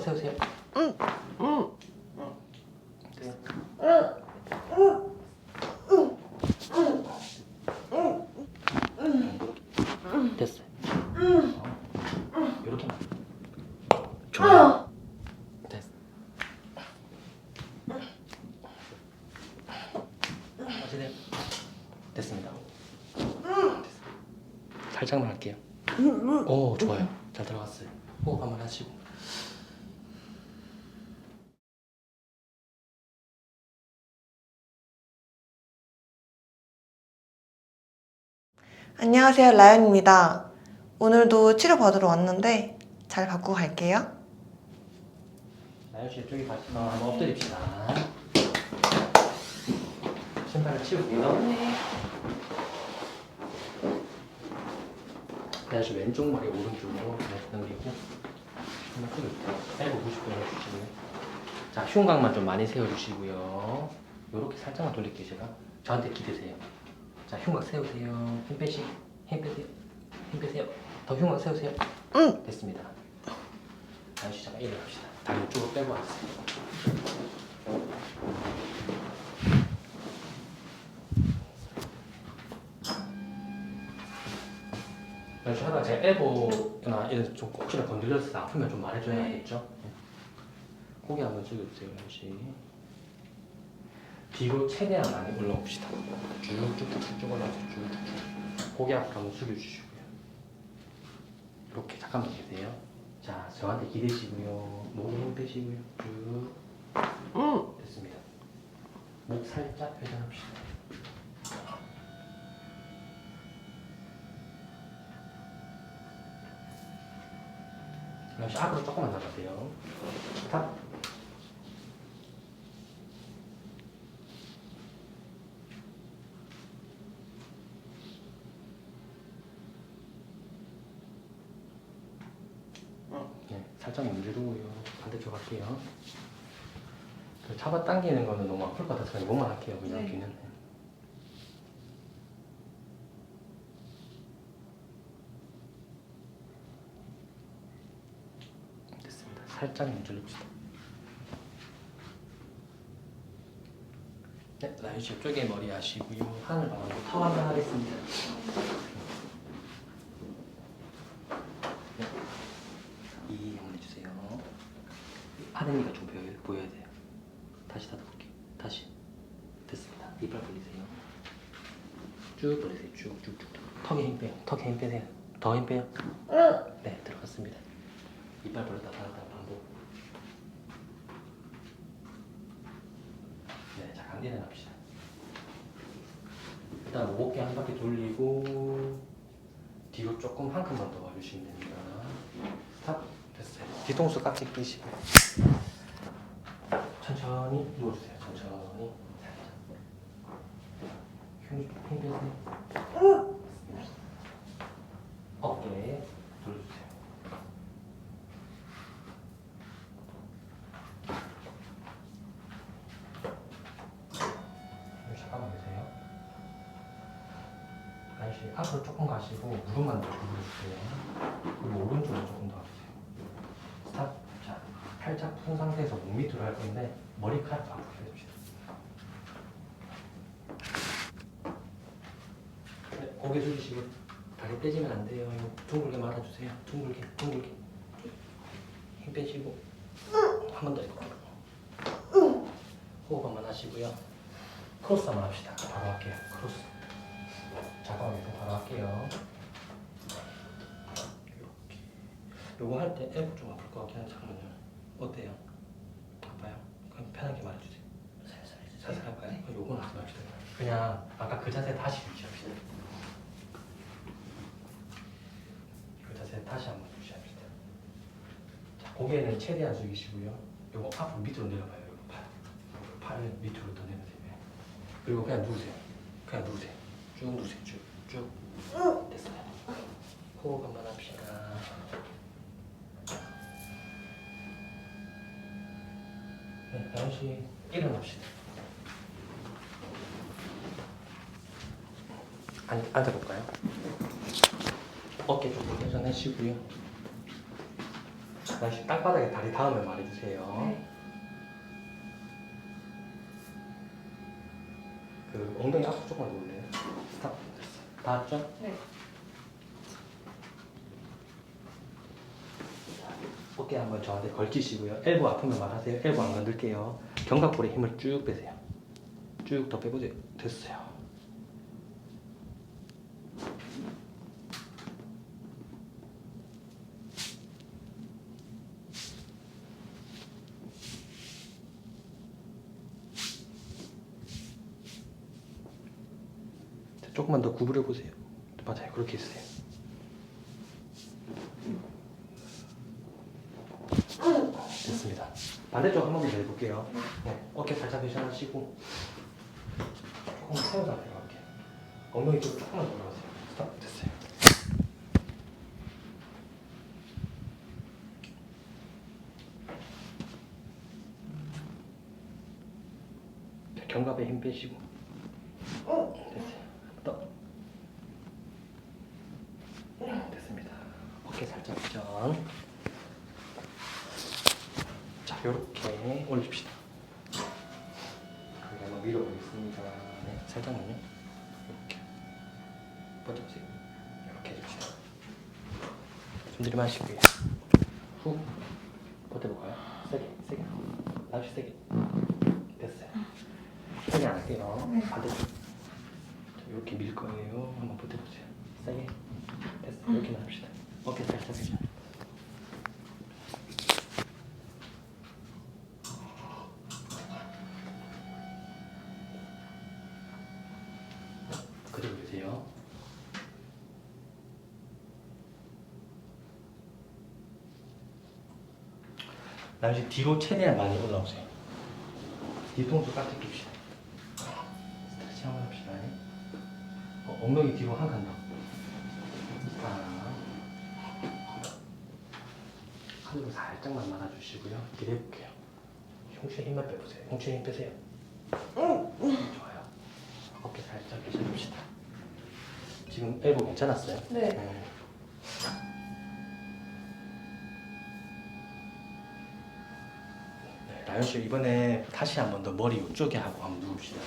세우세요. 됐어요. 이렇게만. 좋아요. 됐어. 어찌돼요? 됐습니다. 됐어요. 살짝만 할게요. 오 좋아요. 잘 들어갔어요. 호흡 한번 하시고. 안녕하세요. 라연입니다. 오늘도 치료받으러 왔는데 잘 받고 갈게요. 나연 씨 이쪽에 가시면 한번 엎드립시다. 신발을 치울게요. 네. 나연 씨 왼쪽 머리 오른쪽으로 네, 넘기고 한번 찍을게요. 빼고 90도 해주시고요. 자, 흉곽만 좀 많이 세워주시고요. 이렇게 살짝만 돌릴게요, 제가. 저한테 기대세요. 자, 흉곽 세우세요. 힘 빼시, 힘 빼세요. 힘 빼세요. 더 흉곽 세우세요. 응. 됐습니다. 씨 잠깐 일어납시다. 다리 이쪽으로 빼고 왔어요. 연시 하다가 제가 엘보나 이런 좀 혹시나 건드려서 아프면 좀 말해줘야겠죠? 고개 한번 숙여주세요, 연시. 뒤로 최대한 많이 올라옵시다. 쭉쭉쭉쭉 올라오세요, 쭉쭉쭉. 고개 앞으로 한번 숙여주시고요. 이렇게 잠깐만 계세요. 자, 저한테 기대시고요. 힘 빼시고요. 쭉. 됐습니다. 목 살짝 회전합시다. 다시 앞으로 조금만 나가세요. 스탑. 네, 살짝 문지르고요. 반대쪽 할게요. 그 잡아 당기는 거는 너무 아플 것 같아서 이것만 할게요. 그냥 네. 귀는. 됐습니다. 살짝 문질러봅시다. 네, 라이씨 쪽에 머리 하시고요. 하늘 타워 한번 하겠습니다. 네. 이 한번 해주세요. 하늘이가 좀 보여, 보여야 돼요. 다시 닫아볼게요. 다시. 됐습니다. 이빨 벌리세요. 쭉 벌리세요. 쭉, 쭉, 쭉. 턱에 힘 빼세요. 더 힘 빼요. 네, 들어갔습니다. 이빨 벌렸다 닫았다 반복. 네, 잠깐 일어납시다. 일단 목에 한 바퀴 돌리고 뒤로 조금 한 칸만 더 와주시면 됩니다. 스탑. 됐어요. 뒤통수 깍지 끼시고 천천히 누워주세요. 천천히 살짝. 힘, 힘 빼세요. 어깨 돌려주세요. 여기 잠깐만 계세요. 아저씨 앞으로 조금 가시고 무릎만 더 굽어주세요. 그리고 오른쪽으로 조금 더 가주세요. 스탑. 자, 팔짝 푼 상태에서 할 건데 머리카락 앞으로 해줍시다. 네, 고개 숙이시고 다리 떼지면 안 돼요. 둥글게 말아주세요. 둥글게, 둥글게. 힘 빼시고 한 번더 해볼게요. 호흡 한번 하시고요. 크로스 한번 합시다. 바로 할게요. 크로스. 잠깐만 계세요. 바로 할게요. 이렇게. 요거 할때 엘보 좀 아플 것 같긴 한데 잠깐만요. 어때요? 편하게 말해주세요. 살살 살살 할까요? 그럼 요건 하지 맙시다. 그냥 아까 그 자세 다시 유지합시다. 그 자세 다시 한번 유지합시다. 자, 고개는 최대한 숙이시고요. 요거 앞으로 밑으로 내려봐요. 요거 팔. 요거 팔을 밑으로 더 내려세요. 그리고 그냥 누우세요. 그냥 누우세요. 쭉 누우세요. 쭉. 쭉. 됐어요. 호흡 한번 합시다. 네, 다시 일어납시다. 앉, 앉아볼까요? 어깨 조금 회전하시고요. 다시 땅바닥에 다리 닿으면 말해주세요. 네. 그 엉덩이 앞으로 조금만 누울래요? 스탑. 됐어. 닿았죠? 네. 어깨 저한테 걸치시고요. 엘보 아프면 말하세요. 엘보 안 건들게요. 견갑골에 힘을 쭉 빼세요. 쭉 더 빼보세요. 됐어요. 자, 조금만 더 구부려 보세요. 맞아요. 그렇게 있으세요. 됐습니다. 반대쪽 한 번 더 해볼게요. 네, 어깨 살짝 회전하시고 조금 세워서 내려갈게요. 엉덩이 쪽 조금만 돌아가세요. 스탑 됐어요. 자, 견갑에 힘 빼시고 마시고요. 후. 버텨볼까요? 세게, 세게. 다시 세게. 됐어요. 세게 안 할게요. 네. 반대쪽. 자, 이렇게 밀 거예요. 한번 버텨보세요. 세게. 됐어요. 이렇게만 합시다. 어깨 살짝 해줘. 그대로 계세요. 나중에 뒤로 최대한 많이 올라오세요. 뒤통수 깍지 깁시다. 스트레칭 한번 합시다. 어, 엉덩이 뒤로 한 칸 더. 하나. 하늘로 살짝만 말아주시고요. 기대해볼게요. 흉추에 힘만 빼보세요. 흉추에 힘 빼세요. 좋아요. 어깨 살짝 계셔봅시다. 지금 엘보 괜찮았어요? 네. 네. 네, 라연 씨 이번에 다시 한 번 더 머리 이쪽에 하고 한번 누웁시다.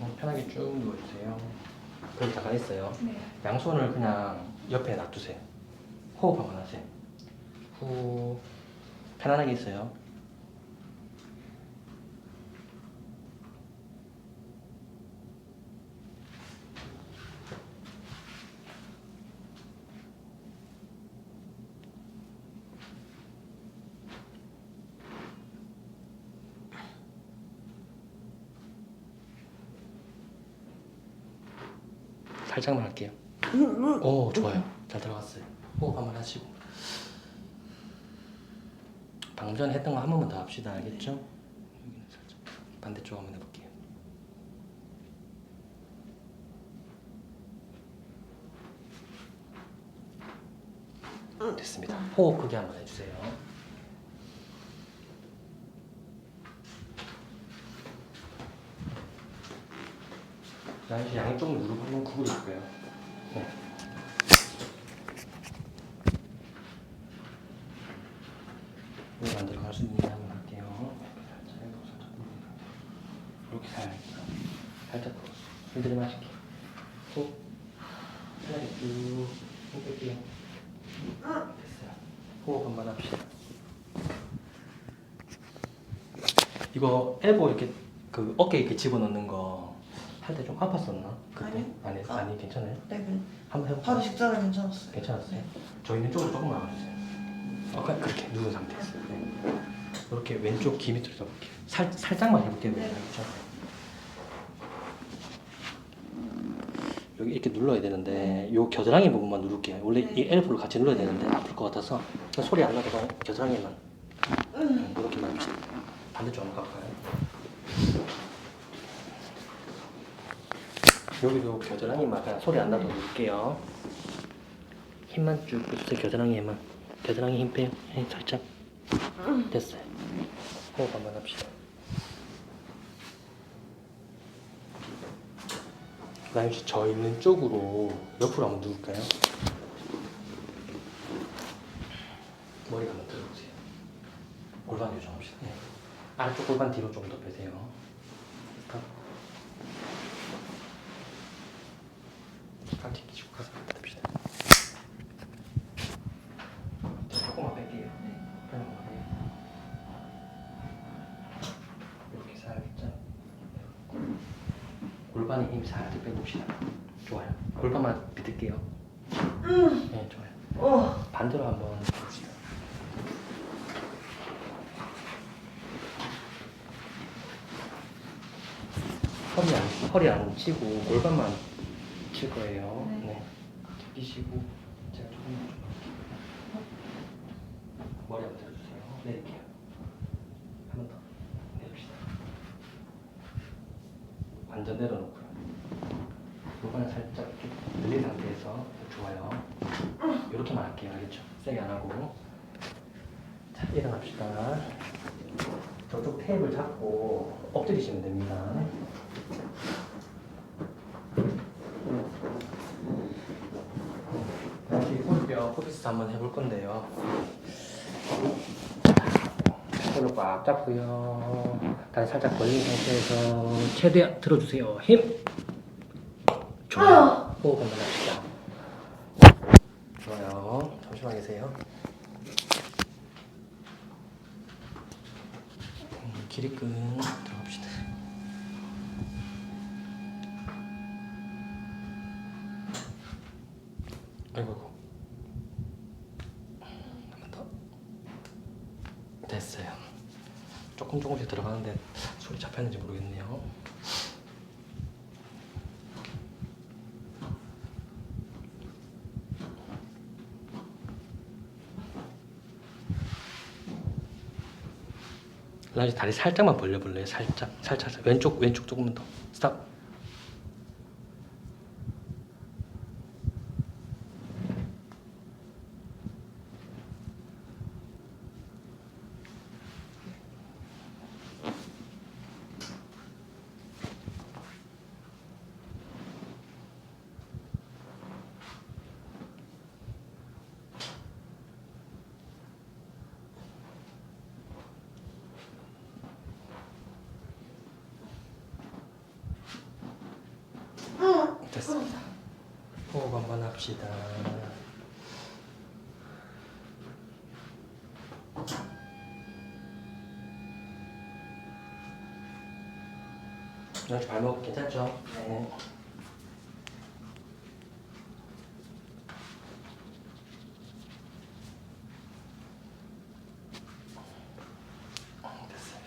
어, 편하게 쭉 누워주세요. 거기 잠깐 있어요. 네. 양손을 그냥 옆에 놔두세요. 호흡 한번 하세요. 후 편안하게 있어요. 살짝만 할게요. 오 좋아요. 잘 들어갔어요. 호흡 한번 하시고. 방금 전에 했던 거 한 번만 더 합시다. 알겠죠? 여기는 살짝 반대쪽 한번 해볼게요. 됐습니다. 호흡 크게 한번 해주세요. 다시 양쪽 무릎 한번 구부릴게요. 네. 들어갈 수 있는지 한번 할게요. 살짝 해보고 살짝 이렇게 살짝 살짝 숨 들이마실게요. 후 편하게 뺄게요. 됐어요. 호흡 한번 합시다. 이거 엘보 이렇게 그 어깨 이렇게 집어넣는 거 할 때 좀 아팠었나? 그때? 아니요. 아니, 아. 아니 괜찮아요? 네. 그 한번 해볼까요? 바로 직전에 괜찮았어요. 괜찮았어요? 저 있는 쪽으로 조금만 와주세요. 어, 그냥 그렇게 누운 상태에서. 네. 이렇게 왼쪽 귀 밑으로 잡을게요. 살, 살짝만 해볼게요. 네. 그렇죠? 여기 이렇게 눌러야 되는데 요 겨드랑이 부분만 누를게요. 원래 네. 이 엘보를 같이 눌러야 되는데 아플 것 같아서 그냥 소리 안 나도 그냥 겨드랑이만 음, 이렇게만 합시다. 반대쪽 한번 갈까요? 여기도 겨드랑이만 그냥 소리 안 나도 누를게요. 힘만 쭉 빼주세요. 겨드랑이에만. 겨드랑이 힘 빼요. 힘 살짝. 됐어요. 호흡 한번 합시다. 나연 씨저 있는 쪽으로 옆으로 한번 누울까요? 머리 한번 들어보세요. 골반 교정합시다. 네. 아래쪽 골반 뒤로 좀 더 빼세요. 스탑. 깍지 끼시고 가서 듭시다. 조금만 뺄게요. 네. 빼는 거예요. 이렇게 살짝. 골반에 힘 살짝 빼봅시다. 좋아요. 골반만 비틀게요. 네, 좋아요. 어. 반대로 한번 해봅시다. 허리 안, 허리 안 치고 골반만 칠 거예요. 네. 네. 끼시고 제가 조금 머리 한번 들어주세요. 내릴게요. 한 번 더. 내립시다. 완전 내려놓고요. 골반을 살짝 좀 늘린 상태에서 좋아요. 이렇게만 할게요. 알겠죠? 세게 안 하고. 자, 일어납시다. 저쪽 테이블 잡고 엎드리시면 됩니다. 다시 코비스 한번 해볼 건데요. 손을 꽉 잡고요. 다리 살짝 벌린 상태에서 최대한 들어주세요. 힘. 좋아요. 호흡 한번 합시다. 좋아요. 잠시만 계세요. 음, 기립근 들어갑시다. 아이고. 한 번 더. 됐어요. 조금 조금씩 들어가는데 소리 잡혔는지 모르겠네요. 라지 다리 살짝만 벌려볼래요? 살짝, 살짝. 왼쪽, 왼쪽 조금만 더. 스탑. 됐습니다. 호흡 한번 합시다. 여기 발목 괜찮죠? 네. 됐어요.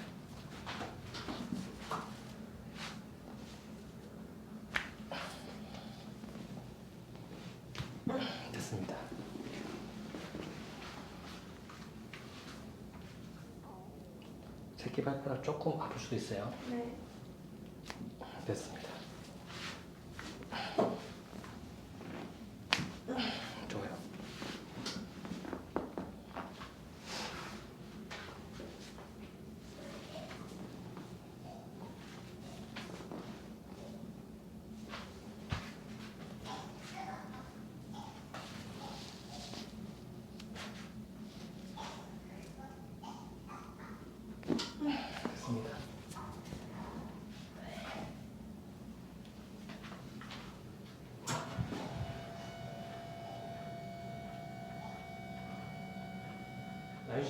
됐습니다. 새끼 발가락 조금 아플 수도 있어요. 네. 됐습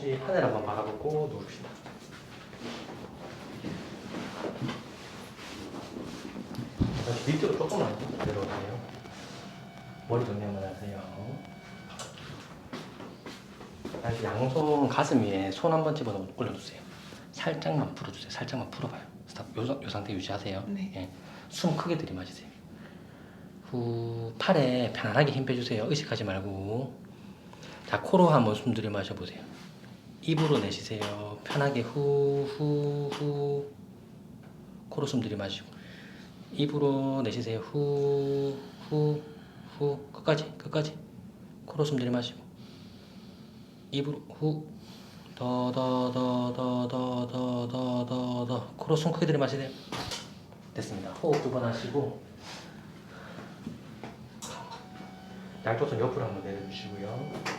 씨 하늘 한번 바라보고 누웁시다. 다시 밑으로 조금만 내려오세요. 머리 정리 한번 하세요. 다시 양손 가슴 위에 손 한 번 집어넣어 올려주세요. 살짝만 풀어주세요. 살짝만 풀어봐요. 스탑. 요, 상- 요 상태 유지하세요. 네. 예. 숨 크게 들이마시세요. 후 팔에 편안하게 힘 빼주세요. 의식하지 말고. 자 코로 한번 숨 들이마셔 보세요. 입으로 내쉬세요. 편하게 후 후 후. 코로 숨 들이마시고 입으로 내쉬세요. 후 후 후 끝까지 끝까지 코로 숨 들이마시고 입으로 후 더 더 더 더 더 더 더 더 더 코로 숨 크게 들이마시세요. 됐습니다. 호흡 두 번 하시고 손 옆으로 한번 내려주시고요.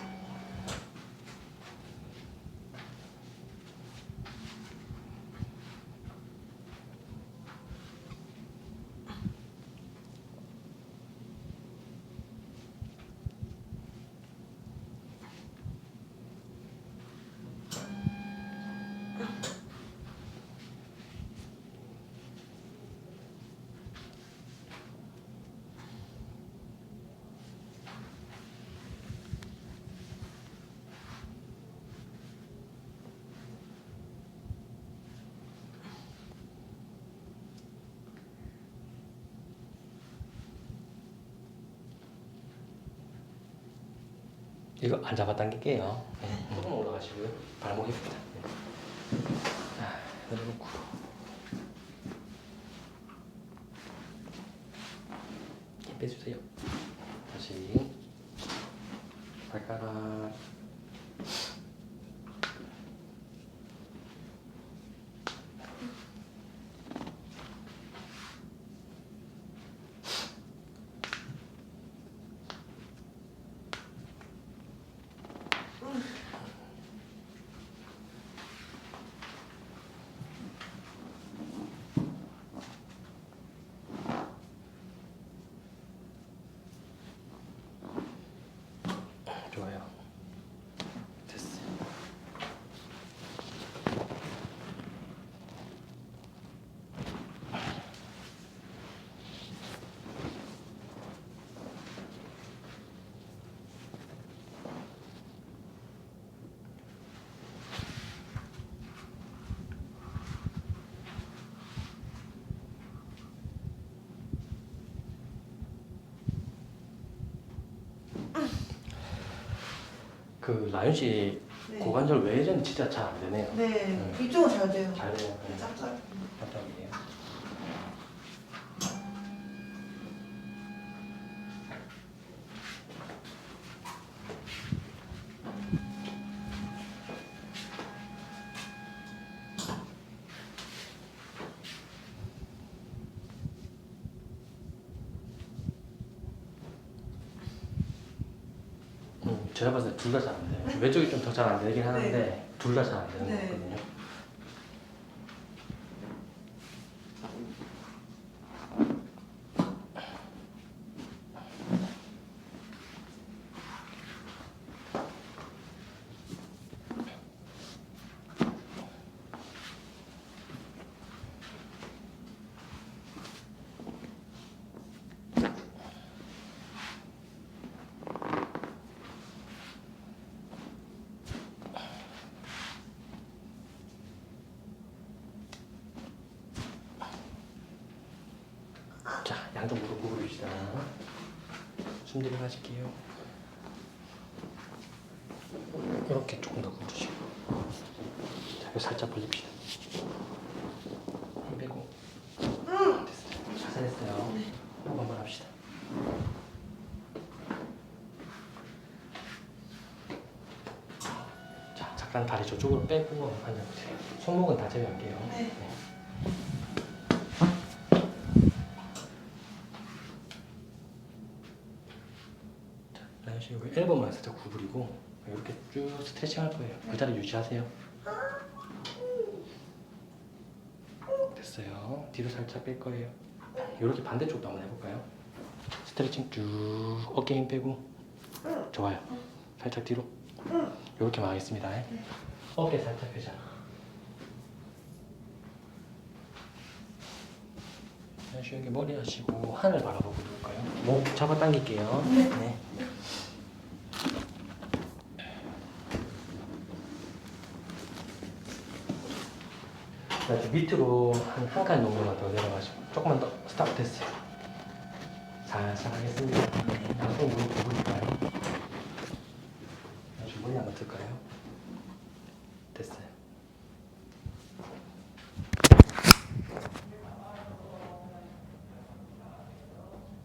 이거 안 잡아당길게요. 네. 조금 올라가시고요. 발목 해봅니다. 네. 아, 내려놓고. 힘 빼주세요. 다시 발가락. 좋아요. 됐어요. 그 라윤 씨 네. 고관절 외전 진짜 잘 안 되네요. 네, 이쪽은 잘 돼요. 잘 돼요. 네. 짝짝. 깜짝이에요. 음, 제가 봤을 때 둘 다 잘 안 돼요. 왼쪽이 좀 더 잘 안 되긴 하는데 둘다 잘 안 되는 네. 거거든요. 자, 양쪽 무릎 구부립시다. 숨 들이마실게요. 이렇게 조금 더 구부리시고. 자, 이거 살짝 벌립시다. 힘 빼고. 됐어요. 자살했어요. 한 번만 합시다. 자, 잠깐 다리 저쪽으로 빼고 앉아보세요. 손목은 다 제외할게요. 네. 라인 씨 여기 엘보만 살짝 구부리고 이렇게 쭉 스트레칭 할 거예요. 그 자리 유지하세요. 됐어요. 뒤로 살짝 뺄 거예요. 이렇게 반대쪽도 한번 해볼까요? 스트레칭 쭉 어깨 힘 빼고 좋아요. 살짝 뒤로 이렇게만 하겠습니다. 어깨 살짝 펴자. 씨 여기 머리 하시고 하늘 바라보고 누울까요? 목 잡아당길게요. 네. 자, 이제 밑으로 한 한 칸 정도만 더 내려가시고 조금만 더 스탑 됐어요. 살살 하겠습니다. 네, 양손 무릎 구부릴까요? 다시 머리 한번 들까요? 됐어요.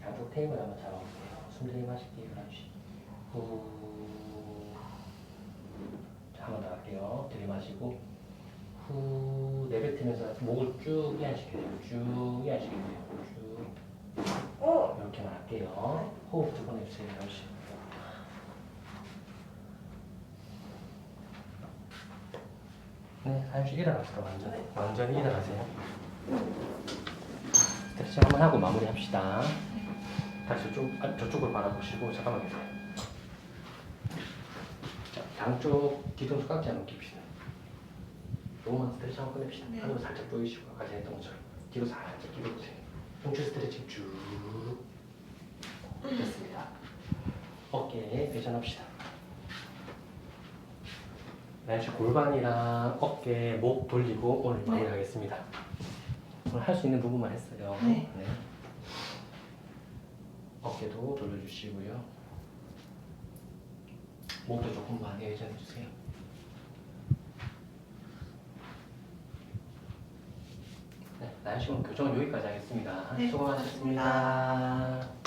양쪽 테이블 한번 잡아볼게요. 숨 들이 마실게요. 그렇지. 후. 자, 한번 더 할게요. 들이마시고 후 내뱉으면서 목을 쭉 이완시켜야 돼요. 쭉 이완시켜야 돼요. 쭉 이렇게만 할게요. 호흡 두 번 해주세요. 잠시. 네, 잠시 일어나세요. 완전 완전히 일어나세요. 스트레칭 한번 하고 마무리합시다. 다시 저쪽 아, 저쪽을 바라보시고 잠깐만 계세요. 자, 양쪽 뒤통수 깍지 한번 깁시다. 요거만 스트레칭 한번 꺼냅시다. 네. 하늘 살짝 조이시고 아까 전에 했던 것처럼 뒤로 살짝 기울여보세요. 흉추 스트레칭 쭉 됐습니다. 어깨 회전합시다. 날씨 골반이랑 어깨, 목 돌리고 오늘 네. 마무리하겠습니다. 오늘 할 수 있는 부분만 했어요. 네. 어깨도 돌려주시고요. 목도 조금만 예전해 주세요. 씨 오늘 교정은 여기까지 하겠습니다. 네, 수고하셨습니다.